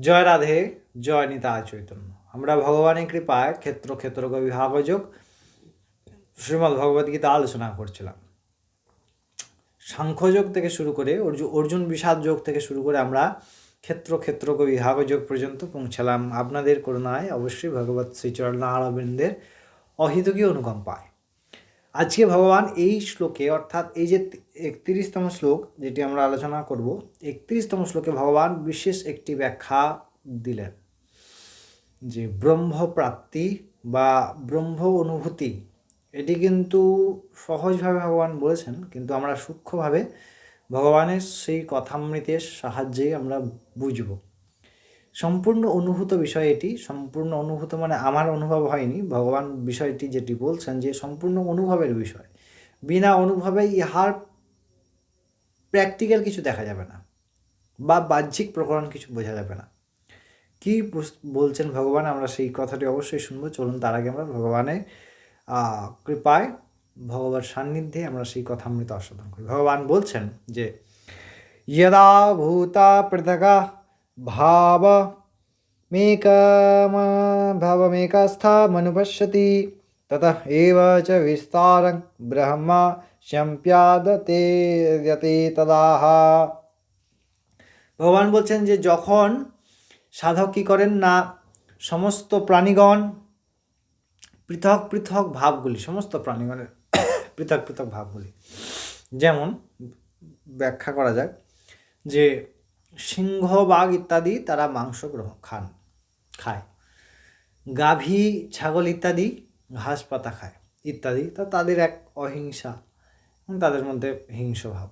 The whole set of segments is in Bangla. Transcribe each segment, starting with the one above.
জয় রাধে, জয় নিতা চৈতন্য। আমরা ভগবানের কৃপায় ক্ষেত্র ক্ষেত্র বিভাগযোগ শ্রীমদ্ ভগবদ্গীতা আলোচনা করছিলাম। সাংখ্যযোগ থেকে শুরু করে অর্জুন অর্জুন বিষাদ যোগ থেকে শুরু করে আমরা ক্ষেত্র ক্ষেত্র বিভাগ যোগ পর্যন্ত পৌঁছালাম। আপনাদের করুণায় অবশ্যই ভগবত শ্রীচরণ আরবিন্দের অহিতকী অনুকম্পায়। আজকে ভগবান এই শ্লোকে, অর্থাৎ এই যে একত্রিশতম শ্লোক যেটি আমরা আলোচনা করব, একত্রিশতম শ্লোকে ভগবান বিশেষ একটি ব্যাখ্যা দিলেন যে ব্রহ্মপ্রাপ্তি বা ব্রহ্ম অনুভূতি, এটি কিন্তু সহজভাবে ভগবান বলেছেন, কিন্তু আমরা সূক্ষ্মভাবে ভগবানের সেই কথামৃতের সাহায্যে আমরা বুঝব। সম্পূর্ণ অনুভূত বিষয় এটি। সম্পূর্ণ অনুভূত মানে আমার অনুভব হয়নি। ভগবান বিষয়টি যেটি বলছেন যে সম্পূর্ণ অনুভবের বিষয়। বিনা অনুভবে ইহার প্র্যাকটিক্যাল কিছু দেখা যাবে না বা বাহ্যিক প্রকরণ কিছু বোঝা যাবে না। কি বলছেন ভগবান? আমরা সেই কথাটি অবশ্যই শুনব। চলুন তার আগে আমরা ভগবানের কৃপায় ভগবান সান্নিধ্যে আমরা সেই কথা মৃত আস্বাদন করি। ভগবান বলছেন যে, ইয়দা ভূতা পৃথগা भाव मेकम भावमेकस्थमनुपश्यति ततः एव च विस्तारं ब्रह्म সম্প্যাদতে যতে তদাহ ভগবান বলছেন যে যখন সাধক কী করেন না সমস্ত প্রাণীগণ পৃথক পৃথক ভাবগুলি সমস্ত প্রাণীগণের পৃথক পৃথক ভাবগুলি যেমন ব্যাখ্যা করা যাক যে সিংহ বাঘ ইত্যাদি তারা মাংস গ্রহণ খান, খায়। গাভী, ছাগল ইত্যাদি ঘাস পাতা খায়, ইত্যাদি। তা তাদের এক অহিংসা এবং তাদের মধ্যে হিংস ভাব।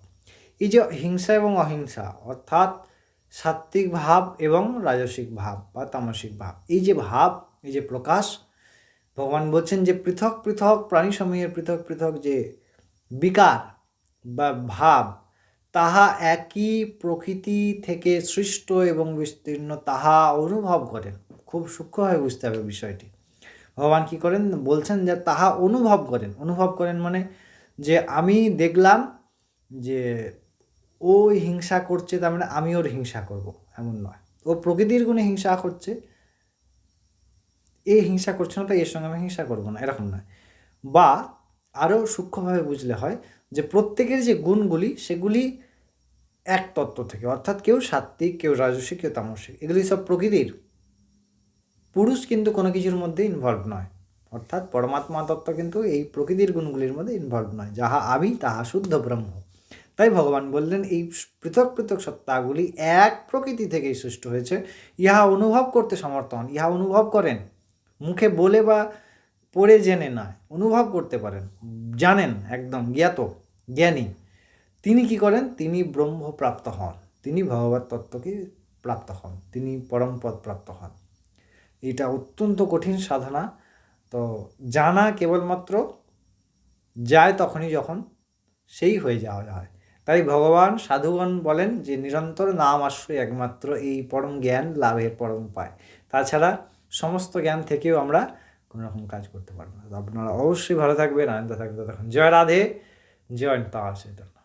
এই যে হিংসা এবং অহিংসা, অর্থাৎ সাত্ত্বিক ভাব এবং রাজসিক ভাব বা তামসিক ভাব। এই যে ভাব, এই যে প্রকাশ, ভগবান বলছেন যে পৃথক পৃথক প্রাণী প্রাণীসমূহের পৃথক পৃথক যে বিকার বা ভাব তাহা একই প্রকৃতি থেকে সৃষ্ট এবং বিস্তীর্ণ, তাহা অনুভব করেন খুব সূক্ষ্মভাবে বুঝতে হবে বিষয়টি। ভগবান কি করেন? বলছেন যে তাহা অনুভব করেন। অনুভব করেন মানে যে আমি দেখলাম যে ও হিংসা করছে, তার মানে আমি ওর হিংসা করব। এমন নয়। ও প্রকৃতির গুণে হিংসা করছে, এ হিংসা করছে না, তাই এর সঙ্গে আমি হিংসা করব না, এরকম নয়। বা আরও সূক্ষ্মভাবে বুঝলে হয় যে প্রত্যেকের যে গুণগুলি, সেগুলি এক তত্ত্ব থেকে। অর্থাৎ কেউ সাত্ত্বিক, কেউ রাজস্বিক, কেউ তামসিক এগুলি সব প্রকৃতির। পুরুষ কিন্তু কোনো কিছুর মধ্যে ইনভলভ নয়। অর্থাৎ পরমাত্মা তত্ত্ব কিন্তু এই প্রকৃতির গুণগুলির মধ্যে ইনভলভ নয়। যাহা আমি তাহা শুদ্ধ ব্রহ্ম। তাই ভগবান বললেন, এই পৃথক পৃথক সত্তাগুলি এক প্রকৃতি থেকেই সৃষ্ট হয়েছে। ইহা অনুভব করতে সমর্থন ইহা অনুভব করেন। মুখে বলে বা পড়ে জেনে নয়, অনুভব করতে পারেন, জানেন একদম, জ্ঞাত, জ্ঞানী। তিনি কি করেন? তিনি ব্রহ্মপ্রাপ্ত হন। তিনি ভগবত তত্ত্বকে প্রাপ্ত হন। তিনি পরমপদ প্রাপ্ত হন। এটা অত্যন্ত কঠিন সাধনা। তো জানা কেবলমাত্র যায় তখনই যখন সেই হয়ে যাওয়া হয়। তাই ভগবান, সাধুগণ বলেন যে, নিরন্তর নাম আশ্রয় একমাত্র এই পরম জ্ঞান লাভের পরম পায় তাছাড়া সমস্ত জ্ঞান থেকেও আমরা কোনো রকম কাজ করতে পারব না। আপনারা অবশ্যই ভালো থাকবেন, আনন্দ থাকবে তখন জয় রাধে, জয় তার